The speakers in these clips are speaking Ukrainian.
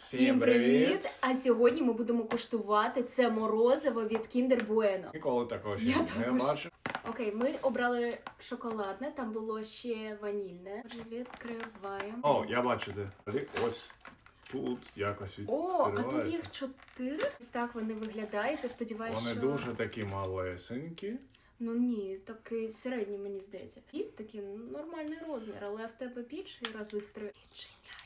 Всім привіт! А сьогодні ми будемо куштувати це морозиво від Kinder Bueno. Ніколи такого ще Я не також. бачив. Окей, ми обрали шоколадне, там було ще ванільне. Отже, відкриваємо. О, я бачу де. Ось тут якось О, а тут відкривається. їх чотири. Ось так вони виглядають. Я сподіваюся, Вони що... дуже такі малесенькі. Ну ні, такий середній, мені здається. І такий нормальний розмір, але в тебе більший рази в три. Давай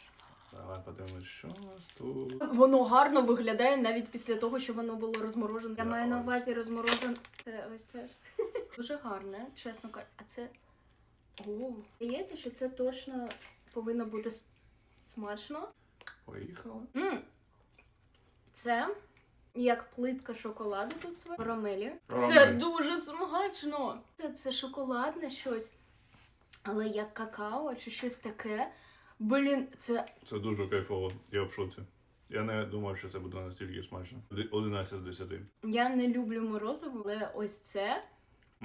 подивимось, що у нас тут. Воно гарно виглядає навіть після того, що воно було розморожене. Я маю на увазі розморожене. Це ось це. Дуже гарне, чесно кажучи. А це. О, здається, що це точно повинно бути смачно. Поїхали. м Це як плитка шоколаду тут своє. Карамелі. Це Карамель. дуже смачно. Це, це шоколадне щось, але як какао чи щось таке. Блін, це Це дуже кайфово. Я в шоці. Я не думав, що це буде настільки смачно. 11 з 10. Я не люблю морозиво, але ось це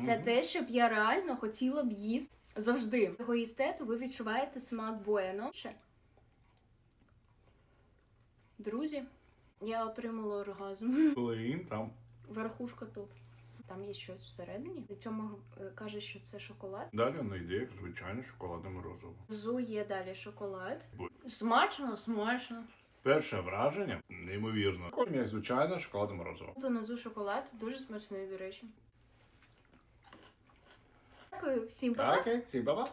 це Мгм. те, щоб я реально хотіла б їсти завжди. Його їсте, то ви відчуваєте смак буено. Ще. Друзі, я отримала оргазм. Блин, там. Верхушка топ. Там є щось всередині. Цьому е, каже, що це шоколад. Далі воно йде, звичайно шоколад шоколадне морозиво. Зу є далі шоколад. Бу- Смачно, смачно. Перше враження неймовірно. Також як звичайно, шоколадне морозиво. Тут внизу шоколад, дуже смачний, до речі. Дякую, всім па-па. Окей, всім па-па.